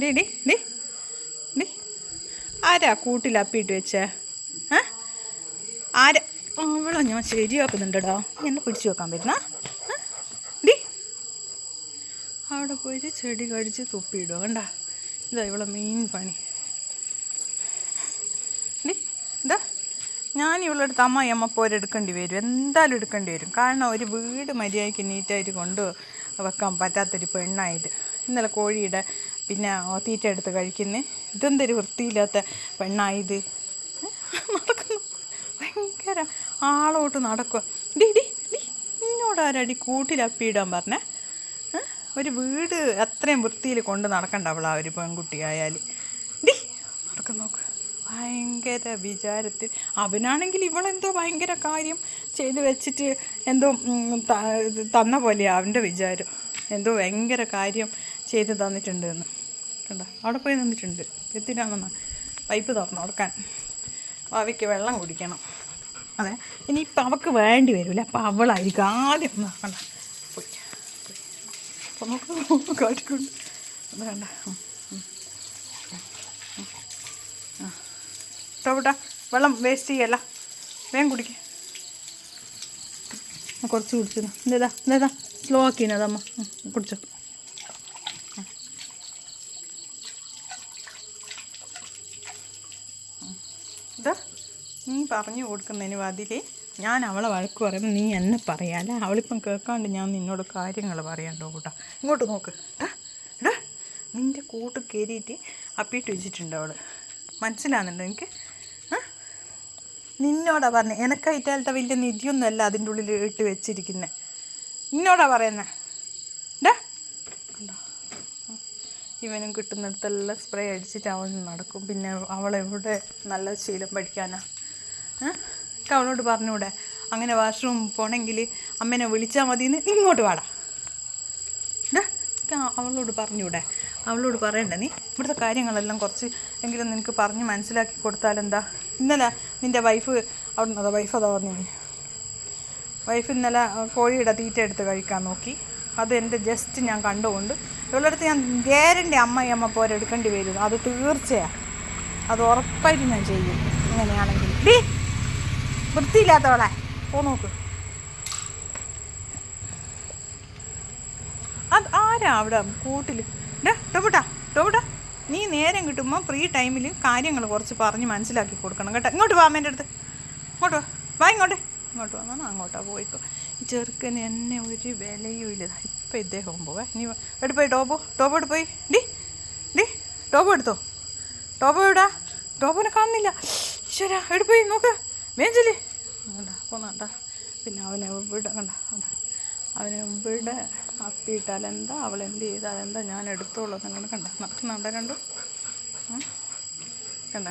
D ഡി D ആരാ കൂട്ടിൽ അപ്പിയിട്ട് വെച്ചേ ആരാ? അവളെ ഞാൻ ശരിയാക്കുന്നുണ്ടോ എന്നെ പിടിച്ചു വെക്കാൻ പറ്റുന്ന? ഡി അവിടെ പോയിട്ട് ചെടി കടിച്ച് തുപ്പിയിടുക കണ്ട? ഇതാ ഇവളെ മെയിൻ പണി. ഡി ഇതാ ഞാൻ ഇവളുടെ അടുത്ത് അമ്മ അമ്മ പോരെ എടുക്കേണ്ടി വരും. എന്തായാലും എടുക്കേണ്ടി വരും. കാരണം ഒരു വീട് മര്യാദയ്ക്ക് നീറ്റായിട്ട് കൊണ്ട് വെക്കാൻ പറ്റാത്തൊരു പെണ്ണായത്. ഇന്നലെ കോഴിയുടെ പിന്നെ തീറ്റ എടുത്ത് കഴിക്കുന്നേ. ഇതെന്തൊരു വൃത്തിയില്ലാത്ത പെണ്ണായത്? നടക്കുന്നു. ഭയങ്കര ആളോട്ട് നടക്കുക. ഡി ഡി ഡി നിന്നോടാരടി കൂട്ടിലപ്പിയിടാൻ പറഞ്ഞേ? ഒരു വീട് അത്രയും വൃത്തിയിൽ കൊണ്ട് നടക്കണ്ട അവളാ ഒരു പെൺകുട്ടിയായാൽ ഡി നടക്കുന്നു നോക്ക്. ഭയങ്കര വിചാരത്തിൽ അവനാണെങ്കിൽ ഇവളെന്തോ ഭയങ്കര കാര്യം ചെയ്ത് വെച്ചിട്ട് എന്തോ തന്ന പോലെയാണ് അവന്റെ വിചാരം. എന്തോ ഭയങ്കര കാര്യം ചെയ്ത് തന്നിട്ടുണ്ട് എന്ന് കണ്ട? അവിടെ പോയി നിന്നിട്ടുണ്ട്. എത്തിനാണെന്ന് പൈപ്പ് തുറന്നു കൊടുക്കാൻ. അവയ്ക്ക് വെള്ളം കുടിക്കണം. അതെ. ഇനിയിപ്പോൾ അവൾക്ക് വേണ്ടി വരില്ല? അപ്പോൾ അവളായിരിക്കും ആദ്യം. ഒന്ന് കണ്ട? പോയി. അപ്പോൾ നമുക്ക് കാട്ടിക്കൊണ്ട്. അത് കണ്ട? വെള്ളം വേസ്റ്റ് ചെയ്യല്ല. വേഗം കുടിക്ക. കുറച്ച് കുടിച്ചു എന്താ എന്താ സ്ലോ ആക്കിനതമ്മ കുടിച്ചോ. ഉം. ഇതാ നീ പറഞ്ഞു കൊടുക്കുന്നതിന് അതിൽ ഞാൻ അവളെ വഴക്ക് പറയുമ്പോൾ നീ എന്നെ പറയാല്ലേ അവളിപ്പം കേൾക്കാണ്ട് ഞാൻ നിന്നോട് കാര്യങ്ങൾ പറയാണ്ടോ കൂട്ടാ. ഇങ്ങോട്ട് നോക്ക്. നിന്റെ കൂട്ട് കയറിയിട്ട് അപ്പിയിട്ട് വെച്ചിട്ടുണ്ട് അവൾ മനസ്സിലാകുന്നുണ്ടോ എനിക്ക് നിന്നോടാ പറഞ്ഞത് എനക്കായിട്ടാലത്തെ വലിയ നിധിയൊന്നുമല്ല അതിന്റെ ഉള്ളിൽ ഇട്ട് വെച്ചിരിക്കുന്നത് നിന്നോടാ പറയുന്നത് കണ്ടോ? ഇവനും കിട്ടുന്നിടത്തെല്ലാം സ്പ്രേ അടിച്ചിട്ട് അവൻ നടക്കും. പിന്നെ അവളെവിടെ നല്ല ശീലം പഠിക്കാനാ. ഏ? അവളോട് പറഞ്ഞൂടെ. അങ്ങനെ വാഷ്റൂം പോണെങ്കിൽ അമ്മേനെ വിളിച്ചാൽ മതിയെന്ന് ഇങ്ങോട്ട് വാടാ. അവളോട് പറഞ്ഞൂടെ. അവളോട് പറയണ്ട നീ. ഇവിടുത്തെ കാര്യങ്ങളെല്ലാം കുറച്ച് എങ്കിലും നിനക്ക് പറഞ്ഞ് മനസ്സിലാക്കി കൊടുത്താലെന്താ? ഇന്നലെ നിന്റെ വൈഫ് അവിടെ നിന്നതാ വൈഫ് അതാ പറഞ്ഞു വൈഫ് ഇന്നലെ കോഴിയുടെ തീറ്റ എടുത്ത് കഴിക്കാൻ നോക്കി. അത് എന്റെ ജസ്റ്റ് ഞാൻ കണ്ടുകൊണ്ട് ഇവളടുത്ത് ഞാൻ വേരന്റെ അമ്മയമ്മ അമ്മ പോരെ എടുക്കേണ്ടി വരും. അത് തീർച്ചയാണ് അത് ഉറപ്പായിട്ട് ഞാൻ ചെയ്യും. ഇങ്ങനെയാണെങ്കിൽ. ഡീ വൃത്തിയില്ലാത്തവളെ പോ നോക്ക്. അത് ആരാ അവിടെ? കൂട്ടിൽ ഡോ ടോബുട്ടാ ടോബുട്ടാ നീ നേരം കിട്ടുമ്പോൾ ഫ്രീ ടൈമിൽ കാര്യങ്ങൾ കുറച്ച് പറഞ്ഞ് മനസ്സിലാക്കി കൊടുക്കണം കേട്ടോ. ഇങ്ങോട്ട് വാ അമ്മേന്റെ അടുത്ത്. ഇങ്ങോട്ട് വാ. വാ ഇങ്ങോട്ട്. ഇങ്ങോട്ട് വന്നാണ് അങ്ങോട്ടാ പോയിപ്പോൾ ഈ ചെറുക്കന് എന്നെ ഒരു വിലയും ഇല്ല. ഇപ്പം ഇദ്ദേഹം പോവേ. നീ എടുത്ത് പോയി? ടോബോ ടോബോ എടുത്ത് പോയി? ഡി ഡി ടോപ്പ് എടുത്തോ? ടോബോ എവിടാ? ടോബോനെ കാണുന്നില്ല. ഈശ്വര എടുപ്പോയി പോയി? നോക്ക്. മേഞ്ചല്ലേ അങ്ങോട്ടാ പോന്നാണ്ട പിന്നെ അവനെ ഇവിടെ കണ്ട? അവനെ ഇവിടെ അപ്പിയിട്ടാൽ എന്താ? അവൾ എന്ത് ചെയ്താൽ എന്താ ഞാൻ എടുത്തോളൂ എന്നങ്ങനെ കണ്ട? നടക്കുന്നുണ്ട രണ്ടും കണ്ട?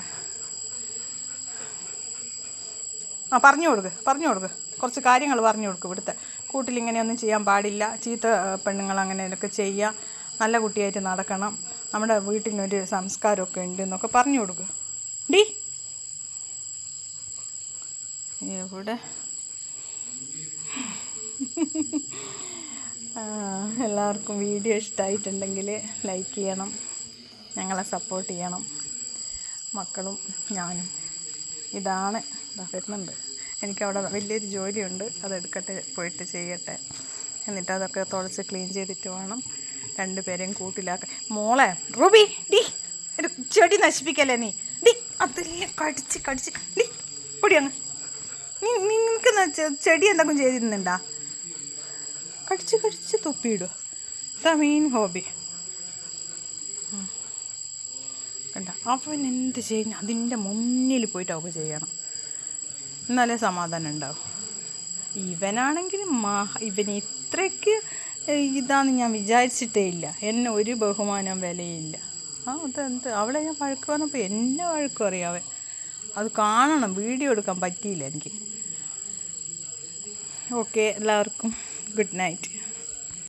ആ പറഞ്ഞു കൊടുക്ക് പറഞ്ഞു കൊടുക്ക്. കുറച്ച് കാര്യങ്ങൾ പറഞ്ഞു കൊടുക്ക് ഇവിടുത്തെ. കൂട്ടിൽ ഇങ്ങനെയൊന്നും ചെയ്യാൻ പാടില്ല. ചീത്ത പെണ്ണുങ്ങൾ അങ്ങനെ അങ്ങനെയൊക്കെ ചെയ്യുക നല്ല കുട്ടിയായിട്ട് നടക്കണം. നമ്മുടെ വീട്ടിനൊരു സംസ്കാരമൊക്കെ ഉണ്ട് എന്നൊക്കെ പറഞ്ഞു കൊടുക്ക്. ഡി. എവിടെ? എല്ലാവർക്കും വീഡിയോ ഇഷ്ടമായിട്ടുണ്ടെങ്കിൽ ലൈക്ക് ചെയ്യണം ഞങ്ങളെ സപ്പോർട്ട് ചെയ്യണം. മക്കളും ഞാനും. ഇതാണ് ഇതാ വരുന്നുണ്ട്. എനിക്കവിടെ വലിയൊരു ജോലിയുണ്ട്. അതെടുക്കട്ടെ പോയിട്ട് ചെയ്യട്ടെ. എന്നിട്ട് അതൊക്കെ തുളച്ച് ക്ലീൻ ചെയ്തിട്ട് വേണം രണ്ടുപേരെയും കൂട്ടിലാക്കാൻ. മോളെ റൂബി ഡി ഒരു ചെടി നശിപ്പിക്കല്ലേ നീ? ഡി അതെല്ലാം കടിച്ച് കടിച്ച്. ഡി പൊടിയാണ് നീ നിനക്ക് ചെടി എന്തെങ്കിലും ചെയ്തിരുന്നുണ്ടാ? കടിച്ച് കടിച്ച് തുപ്പിയിടുക. ഇതാ മെയിൻ ഹോബി കണ്ട? അവൻ എന്ത് ചെയ്യുന്ന? അതിന്റെ മുന്നിൽ പോയിട്ട് അവൾക്ക് ചെയ്യണം. എന്നാലേ സമാധാനം ഉണ്ടാവും. ഇവനാണെങ്കിൽ മഹ ഇവൻ ഇത്രയ്ക്ക് ഇതാന്ന് ഞാൻ വിചാരിച്ചിട്ടേ ഇല്ല. എന്നെ ഒരു ബഹുമാനം വിലയില്ല. ആ അതെന്ത് അവളെ ഞാൻ വഴക്ക് പറഞ്ഞപ്പോൾ എന്നെ വഴക്കും അറിയാവൻ അത് കാണണം. വീഡിയോ എടുക്കാൻ പറ്റിയില്ല എനിക്ക്. ഓക്കെ എല്ലാവർക്കും. Good night